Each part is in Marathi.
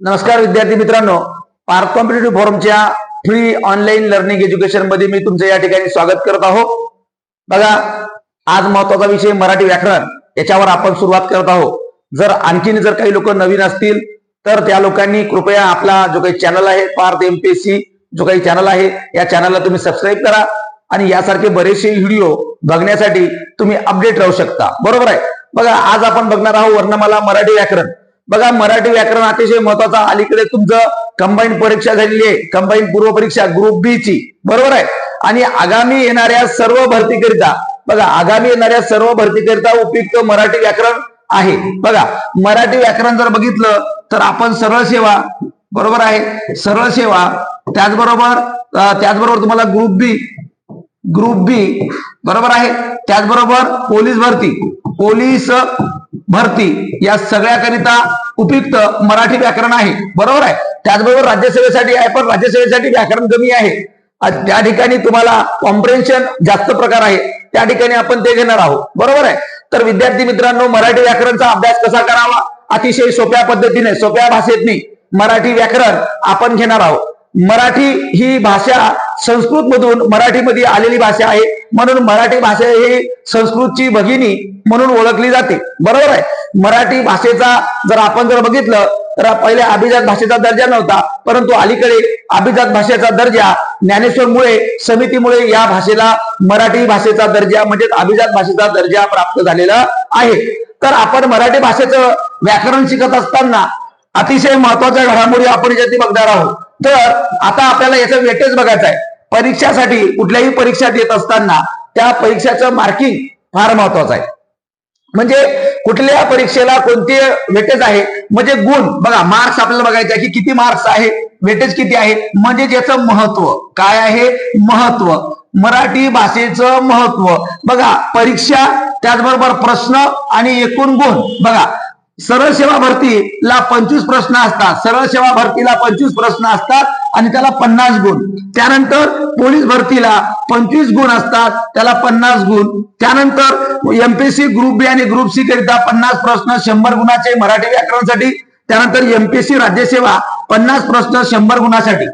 नमस्कार विद्यार्थी मित्रांनो पार्थ कॉम्पिटेटिव्ह फोरमच्या फ्री ऑनलाईन लर्निंग एज्युकेशनमध्ये मी तुमचं या ठिकाणी स्वागत करत आहोत. बघा आज महत्त्वाचा विषय मराठी व्याकरण याच्यावर आपण सुरुवात करत आहोत. जर आणखीन जर काही लोक नवीन असतील तर त्या लोकांनी कृपया आपला जो काही चॅनल आहे पार्थ एमपीएससी जो काही चॅनल आहे या चॅनलला तुम्ही सबस्क्राईब करा आणि यासारखे बरेचसे व्हिडिओ बघण्यासाठी तुम्ही अपडेट राहू शकता. बरोबर आहे? बघा आज आपण बघणार आहोत वर्णमाला मराठी व्याकरण. बघा मराठी व्याकरण अतिशय महत्त्वाचा अलीकडे तुमचं कंबाईन परीक्षा झालेली आहे. कंबाईन पूर्व परीक्षा ग्रुप बी ची. बरोबर आहे? आणि आगामी येणाऱ्या सर्व भरतीकरिता बघा आगामी येणाऱ्या सर्व भरतीकरिता उपयुक्त मराठी व्याकरण आहे. बघा मराठी व्याकरण जर बघितलं तर आपण सरळ सेवा बरोबर आहे? सरळ सेवा त्याचबरोबर त्याचबरोबर तुम्हाला ग्रुप बी ग्रुप बी बरोबर आहे? त्याचबरोबर पोलीस भरती. पोलीस भरती या सगळ्याकरिता उपयुक्त मराठी व्याकरण आहे. बरोबर आहे? त्याचबरोबर राज्यसेवेसाठी आहे पण राज्यसेवेसाठी व्याकरण कमी आहे. त्या ठिकाणी तुम्हाला कॉम्प्रेन्शन जास्त प्रकार आहे. त्या ठिकाणी आपण ते घेणार आहोत. बरोबर आहे? तर विद्यार्थी मित्रांनो मराठी व्याकरणचा अभ्यास कसा करावा? अतिशय सोप्या पद्धतीने सोप्या भाषेतनी मराठी व्याकरण आपण घेणार आहोत. मराठी ही भाषा संस्कृत मधून मराठीमध्ये आलेली भाषा आहे. म्हणून मराठी भाषा ही संस्कृतची भगिनी म्हणून ओळखली जाते. बरोबर आहे? मराठी भाषेचा जर आपण जर बघितलं तर पहिले अभिजात भाषेचा दर्जा नव्हता. परंतु अलीकडे अभिजात भाषेचा दर्जा ज्ञानेश्वरमुळे समितीमुळे या भाषेला मराठी भाषेचा दर्जा म्हणजेच अभिजात भाषेचा दर्जा प्राप्त झालेला आहे. तर आपण मराठी भाषेचं व्याकरण शिकत असताना अतिशय महत्त्वाच्या घडामोडी आपण याच्यात बघणार आहोत. तर आता आपल्याला याचं वेटेज बघायचं आहे. परीक्षासाठी कुठल्याही परीक्षा देत असताना त्या परीक्षाचं मार्किंग फार महत्वाचं आहे. म्हणजे कुठल्या परीक्षेला कोणते वेटेज आहे? म्हणजे गुण. बघा मार्क्स आपल्याला बघायचे की किती मार्क्स आहे? वेटेज किती आहे? म्हणजे ज्याचं महत्त्व. काय आहे? महत्त्व. मराठी भाषेचं महत्त्व. बघा परीक्षा त्याचबरोबर प्रश्न आणि एकूण गुण. बघा सरळ सेवा भरतीला पंचवीस प्रश्न असतात. सरळ सेवा भरतीला पंचवीस प्रश्न असतात आणि त्याला पन्नास गुण. त्यानंतर पोलीस भरतीला पंचवीस गुण असतात. त्याला पन्नास गुण. त्यानंतर एमपीएससी ग्रुप बी आणि ग्रुप सी करिता पन्नास प्रश्न शंभर गुणाचे मराठी व्याकरणासाठी. त्यानंतर एमपीएससी राज्यसेवा पन्नास प्रश्न शंभर गुणासाठी.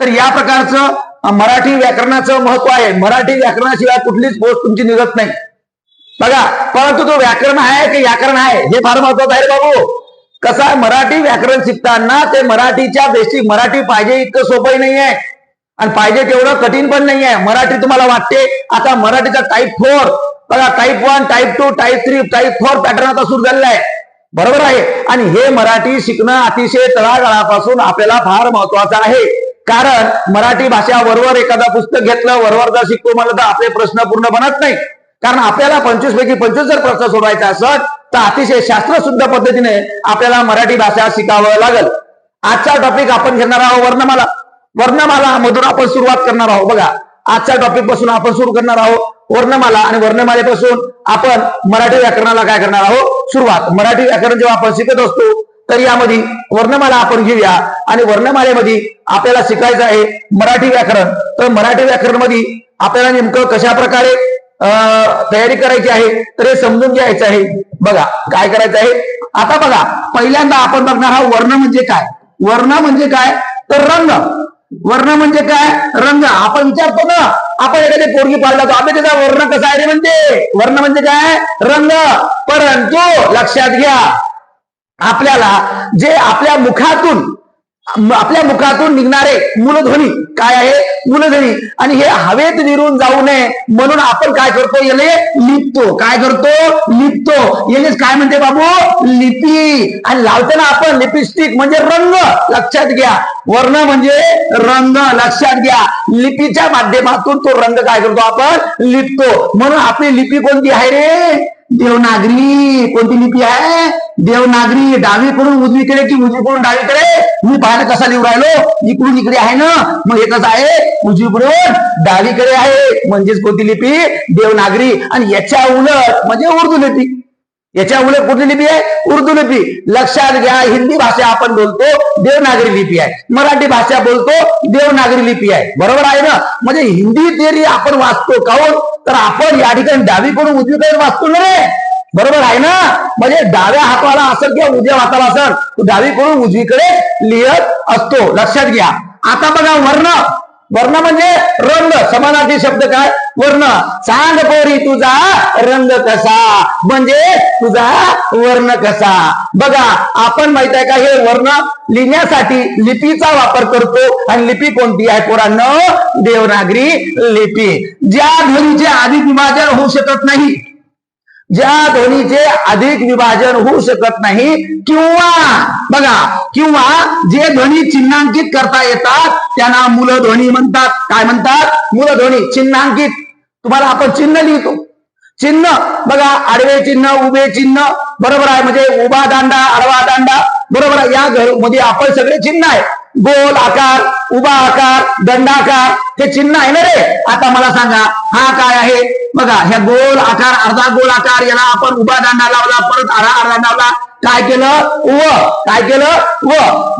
तर या प्रकारचं मराठी व्याकरणाचं महत्त्व आहे. मराठी व्याकरणाशिवाय कुठलीच पोस्ट तुमची निघत नाही. बघा परंतु तो व्याकरण आहे की व्याकरण आहे? हे फार महत्वाचं आहे बाबू. कसं आहे मराठी व्याकरण शिकताना ते मराठीच्या बेसिक मराठी पाहिजे इतकं सोपंही नाही आहे आणि पाहिजे तेवढं कठीण पण नाही आहे मराठी तुम्हाला वाटते आता मराठीचा टाईप फोर बघा type one type two type three type four pattern आता सुरू झालेला आहे. बरोबर आहे? आणि हे मराठी शिकणं अतिशय तळागाळापासून आपल्याला फार महत्वाचं आहे. कारण मराठी भाषा वरवर एखादा पुस्तक घेतलं वरवर जर शिकतो म्हणलं तर आपले प्रश्न पूर्ण बनत नाही. कारण आपल्याला पंचवीस पैकी पंचवीस जर प्रश्न सोडवायचा असत तर अतिशय शास्त्रशुद्ध पद्धतीने आपल्याला मराठी भाषा शिकावं लागेल. आजचा टॉपिक आपण घेणार आहोत वर्णमाला. वर्णमाला मधून आपण सुरुवात करणार आहोत. बघा आजच्या टॉपिकपासून आपण सुरू करणार आहोत. वर्णमाला आणि वर्णमालेपासून आपण मराठी व्याकरणाला काय करणार आहोत? सुरुवात. मराठी व्याकरण जेव्हा आपण शिकत असतो तर यामध्ये वर्णमाला आपण घेऊया. आणि वर्णमालेमध्ये आपल्याला शिकायचं आहे मराठी व्याकरण. तर मराठी व्याकरणमध्ये आपल्याला नेमकं कशा प्रकारे तयारी करायची आहे तर हे समजून घ्यायचं आहे. बघा काय करायचं आहे? आता बघा पहिल्यांदा आपण बघणार हा वर्ण म्हणजे काय? वर्ण म्हणजे काय? तर रंग. वर्ण म्हणजे काय? रंग. आपण विचारतो ना आपण एखादी पोरगी पाळला तो आपण त्याचा वर्ण कसा आहे रे म्हणते वर्ण म्हणजे काय? रंग. परंतु लक्षात घ्या आपल्याला जे आपल्या मुखातून आपल्या मुखातून निघणारे मूलध्वनी काय आहे? मूलध्वनी. आणि हे हवेत विरून जाऊ नये म्हणून आपण काय करतो? याले लिपतो. काय करतो? लिपतो. यानेच काय म्हणते बाबू? लिपी. आणि लावताना आपण लिपस्टिक म्हणजे रंग लक्षात घ्या. वर्ण म्हणजे रंग लक्षात घ्या. लिपीच्या माध्यमातून तो रंग काय करतो आपण? लिपतो. म्हणून आपली लिपी कोणती आहे रे? देवनागरी कोणती लिपी आहे? देवनागरी डावीकडून उजवीकडे की उजवीकडून डावीकडे? मी पाहिलं कसा लिहू राहिलो? इकडून इकडे आहे ना? मग हे कसं आहे उजवीकडून डावीकडे आहे. म्हणजेच कोणती लिपी? देवनागरी. आणि याच्या उलट म्हणजे उर्दू लिपी. याच्या उलट कुठली लिपी आहे? उर्दू लिपी. लक्षात घ्या हिंदी भाषा आपण बोलतो देवनागरी लिपी आहे. मराठी भाषा बोलतो देवनागरी लिपी आहे. बरोबर आहे ना? म्हणजे हिंदी तरी आपण वाचतो काऊन? तर आपण या ठिकाणी डावीकडून उजवीकडे वाचतो ना रे? बरोबर आहे ना? म्हणजे डाव्या हाताला असेल किंवा उजव्या हाताला असेल तो डावीकडून उजवीकडे लिहत असतो. लक्षात घ्या. आता बघा वर्ण. वर्ण म्हणजे रंग. समानार्थी शब्द काय? वर्ण. सांग पोरी तुझा रंग कसा? म्हणजे तुझा वर्ण कसा? बघा आपण माहीत आहे का हे वर्ण लिहिण्यासाठी लिपीचा वापर करतो. आणि लिपी कोणती आहे पोरांनो? देवनागरी लिपी. ज्या ध्वनीचे अधिक विभाजन होऊ शकत नाही ज्या ध्वनीचे अधिक विभाजन होऊ शकत नाही किंवा बघा किंवा जे ध्वनी चिन्हांकित करता येतात त्यांना मूलध्वनी म्हणतात. काय म्हणतात? मूलध्वनी चिन्हांकित तुम्हाला आपण चिन्ह लिहितो. चिन्ह बघा आडवे चिन्ह उभे चिन्ह बरोबर आहे. म्हणजे उभा दांडा आडवा दांडा बरोबर आहे. या घरमध्ये आपण सगळे चिन्ह आहे गोल आकार उभा आकार दंडाकार हे चिन्ह आहे ना रे? आता मला सांगा हा काय आहे? बघा ह्या गोल आकार अर्धा गोल आकार याला आपण उभा दांडा लावला परत अर्धा अर्धा लावला. काय केलं? व. काय केलं? व.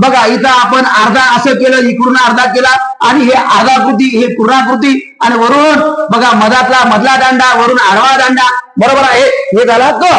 बघा इथं आपण अर्धा असं केलं इकडून अर्धा केला आणि हे अर्धाकृती हे पूर्णाकृती आणि वरून बघा मधातला मधला दांडा वरून आडवा दांडा. बरोबर आहे? हे झाला क.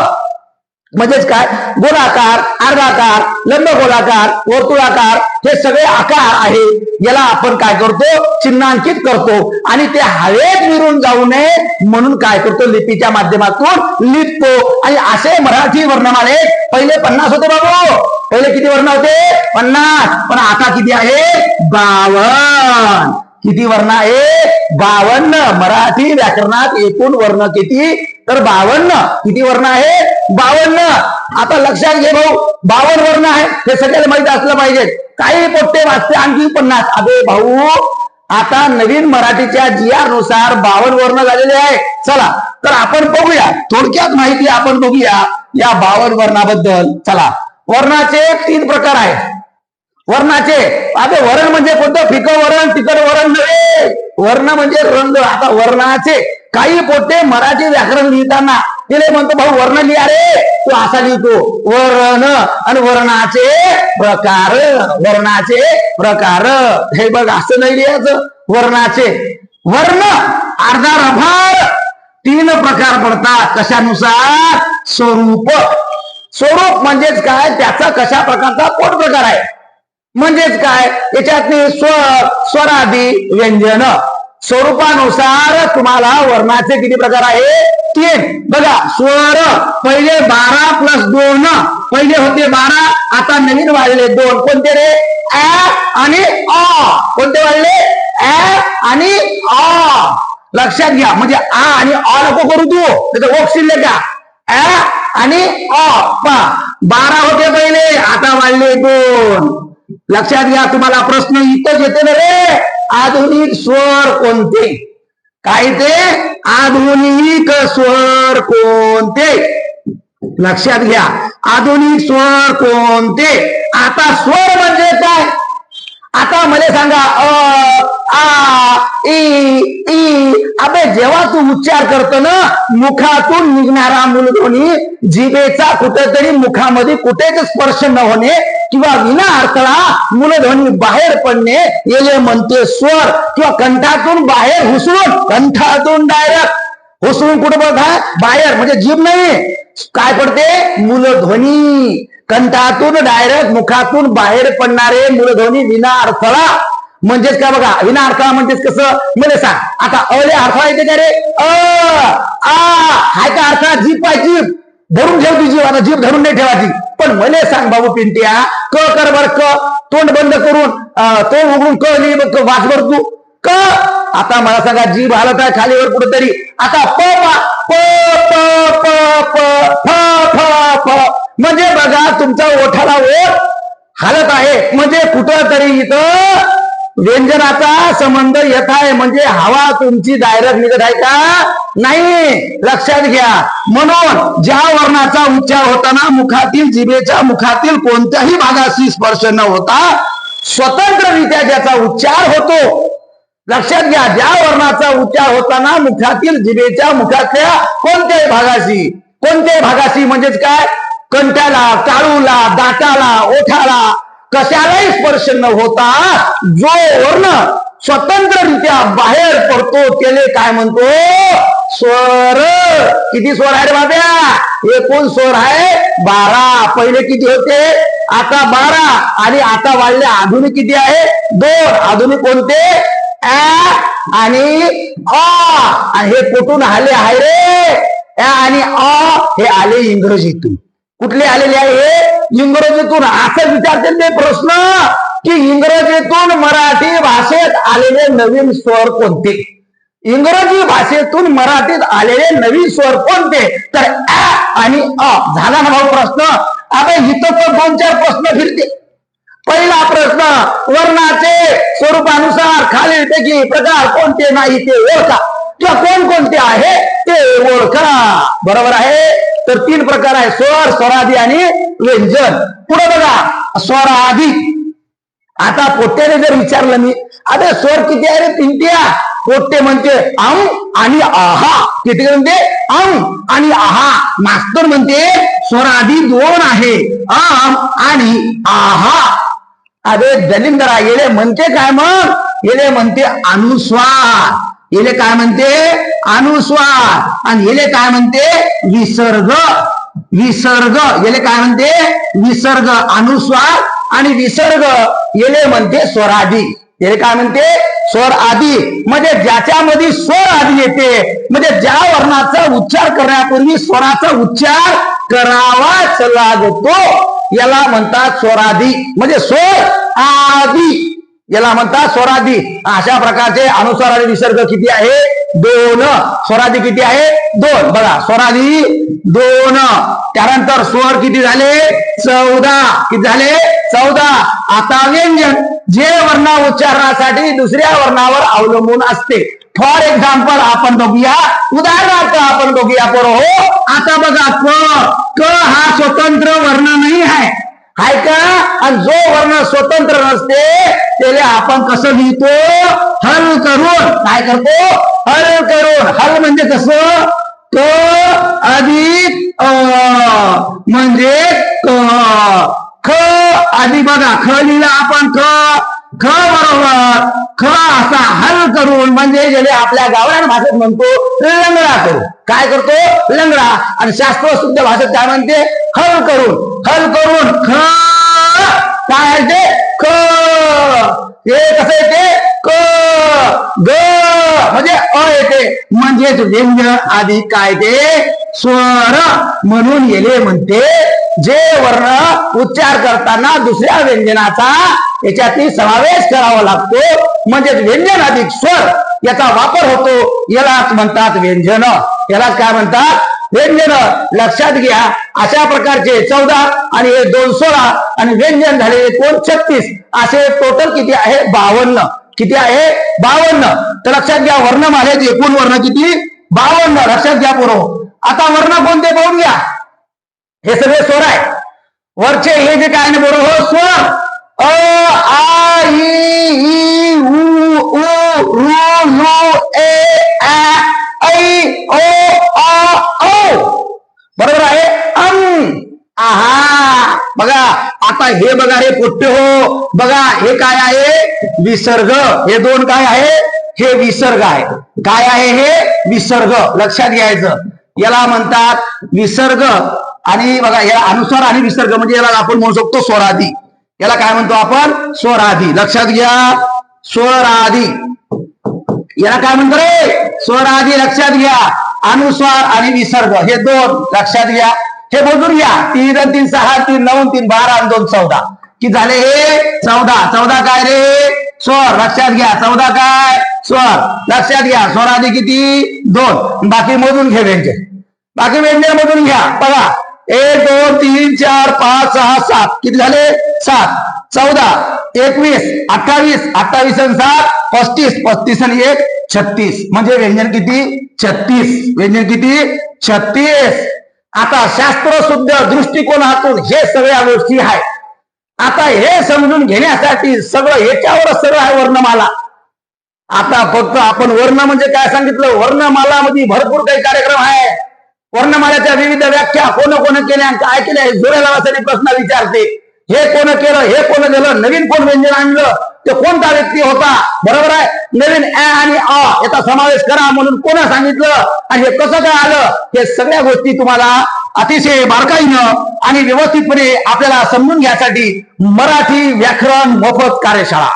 म्हणजेच काय? गोलाकार अर्धाकार लंब गोलाकार वर्तुळाकार हे सगळे आकार आहे याला आपण काय करतो? चिन्हांकित करतो. आणि ते हवेत विरून जाऊ नये म्हणून काय करतो? लिपीच्या माध्यमातून लिपतो. आणि असे मराठी वर्णमाले पहिले पन्नास होते बाबू. पहिले किती वर्ण होते? पन्नास. पण आता किती आहे? बावन किती वर्ण आहे? बावन्न. मराठी व्याकरणात एकूण वर्ण किती? तर बावन्न. किती वर्ण आहे? बावन्न. आता लक्षात घे भाऊ बावन्न वर्ण आहे हे सगळ्याला माहीत असलं पाहिजे. काही पोट्टे वाचते आणखी पन्नास. अबे भाऊ आता नवीन मराठीच्या जिया नुसार बावन वर्ण झालेले आहे. चला तर आपण बघूया. थोडक्यात माहिती आपण बघूया या बावन वर्णाबद्दल. चला वर्णाचे तीन प्रकार आहेत. वर्णाचे आता वरण म्हणजे कोणतं? फिकं वरण तिकट वरण नव्हे. वर्ण म्हणजे रंग. आता वर्णाचे काही पोटे मराठी व्याकरण लिहिताना तिला म्हणतो भाऊ वर्ण लिहा रे. तो असा लिहितो वर्ण आणि वर्णाचे प्रकार वर्णाचे प्रकार. हे बघ असं नाही लिहायचं. वर्णाचे वर्ण अर्धा रभार तीन प्रकार पडतात. कशानुसार? स्वरूप. स्वरूप म्हणजेच काय? त्याचा कशा प्रकारचा पोट प्रकार आहे? म्हणजेच काय? याच्यातली स्वर स्वरादी व्यंजन. स्वरूपानुसार तुम्हाला वर्णाचे किती प्रकार आहे? तीन. बघा स्वर पहिले बारा प्लस दोन पहिले होते बारा आता नवीन वाढले दोन. कोणते रे? ऍ आणि अ. कोणते वाढले? ऍ आणि अ. लक्षात घ्या म्हणजे आ आणि अ नको करू तू. त्याचं ओक शिल्लक का ऍ आणि अ. पा बारा होते पहिले आता वाढले दोन. लक्षात घ्या तुम्हाला प्रश्न इथंच येते ना रे. आधुनिक स्वर कोणते? काय ते? आधुनिक स्वर कोणते? लक्षात घ्या. आधुनिक स्वर कोणते? आता स्वर म्हणजे काय? आता मला सांगा अ आ ई ई अबे जेव्हा तू उच्चार करतो ना मुखातून निघणारा मूलध्वनी जिभेचा कुठेतरी मुखामध्ये कुठेच स्पर्श न होणे किंवा विना अडथळा मूलध्वनी बाहेर पडणे येले म्हणते स्वर किंवा कंठातून बाहेर हुसळून कंठातून डायरेक्ट हुसळून कुठं बघा बाहेर म्हणजे जीभ नाही काय पडते? मूलध्वनी. कंठातून डायरेक्ट मुखातून बाहेर पडणारे मूलध्वनी विना अडथळा म्हणजेच काय बघा विना अडथळा म्हणजेच कसं? मला सांग. आता अले अडथळा येते का रे? अ आ हाय का अडथळा? जीप पाय जीप धरून ठेव तुझी आता जीप धरून नाही ठेवायची. पण मले सांग बाबू पिंट्या क कर बर क. तोंड बंद करून तोंड उघडून क लिहि वाच बर तू. क. आता मला सांगा जीभ हालत आहे खालीवर कुठेतरी. आता प प प प प फ फ फ. म्हणजे बघा तुमचा ओठाला ओठ हालत आहे. म्हणजे कुठं तरी इथं व्यंजनाचा संबंध येत आहे म्हणजे हवा तुमची डायरेक्ट निघत आहे का? नाही. लक्षात घ्या. म्हणून ज्या वर्णाचा उच्चार होताना मुखातील जिभेच्या मुखातील कोणत्याही भागाशी स्पर्श न होता स्वतंत्ररित्या ज्याचा उच्चार होतो. लक्षात घ्या ज्या वर्णाचा उच्चार होताना मुखातील जिभेच्या मुखातल्या कोणत्याही भागाशी कोणत्याही भागाशी म्हणजेच काय? कंठाला काळूला दाटाला ओठाला कशालाही स्पर्श न होता जो वर्ण स्वतंत्ररित्या बाहेर पडतो त्याले काय म्हणतो? स्वर. किती स्वर आहे रे बाब्या? एकूण स्वर आहे बारा. पहिले किती होते? आता बारा. आणि आता वाढले. आधुनिक किती आहे? दोन. आधुनिक कोणते? आणि अ. हे कुठून आले आहे रे? आणि अ हे आले इंग्रजीतून. कुठले आलेले आहे इंग्रजीतून असं विचारते ते प्रश्न की इंग्रजीतून मराठी भाषेत आलेले नवीन स्वर कोणते? इंग्रजी भाषेतून मराठीत आलेले नवीन स्वर कोणते? तर अ आणि अ. झाला ना भाऊ प्रश्न? आता इथं तर दोन चार प्रश्न फिरते पहिला प्रश्न वर्णाचे स्वरूपानुसार खालीलपैकी प्रकार कोणते नाही ते ओळखा. किंवा कोण कोणते आहे ते ओळखा. बरोबर आहे? तर तीन प्रकार आहे. स्वर स्वराधी आणि व्यंजन. पुढे बघा. स्वराधी आता पोट्याने जर विचारलं मी अरे स्वर किती आहे रे? तीनट्या पोट्टे म्हणते अं आणि आहा किती म्हणते? अं आणि आहा मास्तर म्हणते स्वराधी दोन आहे. आम आणि आहा अरे दलिंदरा येले म्हणते काय मग? येले म्हणते अनुस्वार. येले काय म्हणते? अनुस्वार. आणि येले काय म्हणते? विसर्ग. विसर्ग. येले काय म्हणते? विसर्ग. अनुस्वार आणि विसर्ग. येले म्हणते स्वरादी येले काय म्हणते? स्वर आधी म्हणजे ज्याच्यामध्ये स्वर आधी येते म्हणजे ज्या वर्णाचा उच्चार करण्यापूर्वी स्वराचा उच्चार करावाच लागतो. याला म्हणतात स्वराधी म्हणजे स्वर आधी याला म्हणतात स्वरादी अशा प्रकारचे अनुस्वार आणि विसर्ग किती आहे? दोन. स्वरादी किती आहे? दोन. बघा स्वरादी दोन. त्यानंतर स्वर किती झाले? चौदा. किती झाले? चौदा. आता व्यंजन. जे वर्ण उच्चारणासाठी दुसऱ्या वर्णावर अवलंबून असते. फॉर एक्झाम्पल आपण बघूया. उदाहरणार्थ आपण बघूया पर हो. आता बघा क. क हा स्वतंत्र वर्ण नाही आहे. हाय का? आणि जो वर्ण स्वतंत्र नसते त्याला आपण कसं लिहितो? हल करून. काय करतो? हल करून. हल म्हणजे कसं? क अधिक म्हणजे क ख. आधी बघा ख लिहिलं आपण ख ख बरोबर. ख असा हल करून म्हणजे ज्याने आपल्या गावरान भाषेत म्हणतो लंगडा करू. काय करतो? लंगडा. आणि शास्त्र शुद्ध भाषेत काय म्हणते? हल करून. हल करून ख काय आहे ते? ख. हे कसं येते क ग. म्हणजे अ येते म्हणजेच व्यंजन आधी काय ते? स्वर म्हणून येले म्हणते. जे वर्ण उच्चार करताना दुसऱ्या व्यंजनाचा याच्यातील समावेश करावा लागतो. म्हणजेच व्यंजन अधिक स्वर याचा वापर होतो. यालाच म्हणतात व्यंजन. याला काय म्हणतात? व्यंजन. लक्षात घ्या अशा प्रकारचे चौदा आणि हे दोन सोळा आणि व्यंजन झाले कोण? छत्तीस. असे टोटल किती आहे? बावन्न. किती आहे? बावन्न. तर लक्षात घ्या वर्णमालेत एकूण वर्ण किती? बावन्न. लक्षात घ्या पूर्व आता वर्ण कोणते पाहून घ्या. हे सगळे स्वर आहे. वरचे हे जे काय नाही बरोबर? हो, स्वर. अ आ इ ई उ उ ए आ ऐ ओ आ औ. बरोबर आहे? अम आहा. बघा आता हे बघा रे पोट्टे हो. बघा हे काय आहे? विसर्ग. हे दोन काय आहे? हे विसर्ग आहे. काय आहे हे? विसर्ग. लक्षात घ्यायचं. याला म्हणतात विसर्ग. आणि बघा याला अनुस्वार आणि विसर्ग म्हणजे याला आपण म्हणू शकतो स्वराधी. याला काय म्हणतो आपण? स्वराधी. लक्षात घ्या. स्वराधी. याला काय म्हणतो रे? स्वराधी लक्षात घ्या. अनुस्वार आणि विसर्ग हे दोन लक्षात घ्या. हे मोजून घ्या. तीन तीन सहा तीन नऊ तीन बारा आणि दोन चौदा. कि झाले हे चौदा. चौदा काय रे? स्वर. लक्षात घ्या. चौदा काय? स्वर. लक्षात घ्या. स्वराधी किती? दोन. बाकी मोजून घे व्यंजन. बाकी व्यंजन मधून घ्या. बघा. एक दोन तीन चार पाच सहा सात. किती झाले? सात. चौदा. एकवीस. अठ्ठावीस. अठ्ठावीस आणि सात. पस्तीस. पस्तीस आणि एक छत्तीस. म्हणजे व्यंजन किती? छत्तीस. व्यंजन किती? छत्तीस. आता शास्त्र शुद्ध दृष्टिकोनातून हे सगळ्या गोष्टी आहेत. आता हे समजून घेण्यासाठी सगळं ह्याच्यावरच सगळं आहे वर्णमाला. आता फक्त आपण वर्ण म्हणजे काय सांगितलं? वर्णमालामध्ये भरपूर काही कार्यक्रम आहे. वर्णमाल्याच्या विविध व्याख्या कोण कोण केल्या आणि काय केल्या हे जोड्या लावासाठी प्रश्न विचारते. हे कोण केलं हे कोण केलं नवीन कोण व्यंजन आणलं ते कोणता व्यक्ती होता? बरोबर आहे? नवीन ए आणि अ याचा समावेश करा म्हणून कोणा सांगितलं आणि हे कसं काय आलं? हे सगळ्या गोष्टी तुम्हाला अतिशय बारकाईनं आणि व्यवस्थितपणे आपल्याला समजून घ्यासाठी मराठी व्याकरण मोफत कार्यशाळा.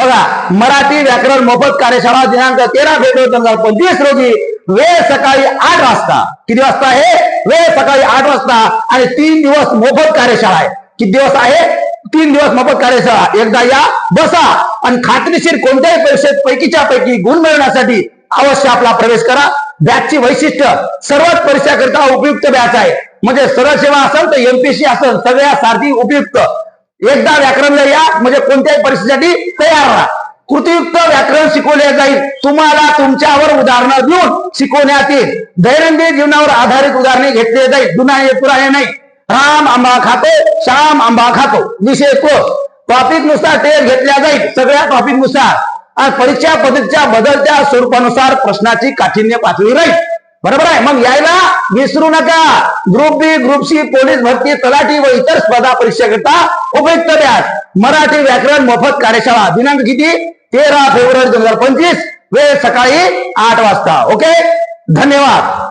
बघा मराठी व्याकरण मोफत कार्यशाळा दिनांक तेरा फेब्रुवारी दोन हजार पंचवीस रोजी वेळ सकाळी आठ वाजता. किती वाजता आहे? वेळ सकाळी आठ वाजता आणि तीन दिवस मोफत कार्यशाळा आहे. किती दिवस आहे? तीन दिवस मोफत कार्यशाळा. एकदा या बसा आणि खात्रीशीर कोणत्याही परीक्षेत पैकीच्या पैकी गुण मिळवण्यासाठी अवश्य आपला प्रवेश करा. बॅचची वैशिष्ट्य सर्वच परीक्षाकरिता उपयुक्त बॅच आहे. म्हणजे सरळ सेवा असेल तर एमपीसी असेल सगळ्यासाठी उपयुक्त. एकदा व्याकरणला या म्हणजे कोणत्याही परिस्थितीसाठी तयार राहा. कृतीयुक्त व्याकरण शिकवले जाईल. तुम्हाला तुमच्यावर उदाहरणं देऊन शिकवण्यात येईल. दैनंदिन जीवनावर आधारित उदाहरणे घेतले जाईल. जुनाने पुराणे नाही. राम आंबा खातो श्याम आंबा खातो. विषय तो टॉपिकनुसार टेस्ट घेतल्या जाईल. सगळ्या टॉपिकनुसार. आणि परीक्षा पद्धतीच्या बदलत्या स्वरूपानुसार प्रश्नाची काठिण्य पातळी राहील. बरोबर आहे. मग यायला विसरू नका. Group B group C police भरती तलाठी व इतर स्पर्धा परीक्षेकरता उपयुक्त द्या मराठी व्याकरण मोफत कार्यशाळा. दिनांक किती? तेरा फेब्रुवारी दोन हजार पंचवीस. वेळ सकाळी आठ वाजता. ओके धन्यवाद.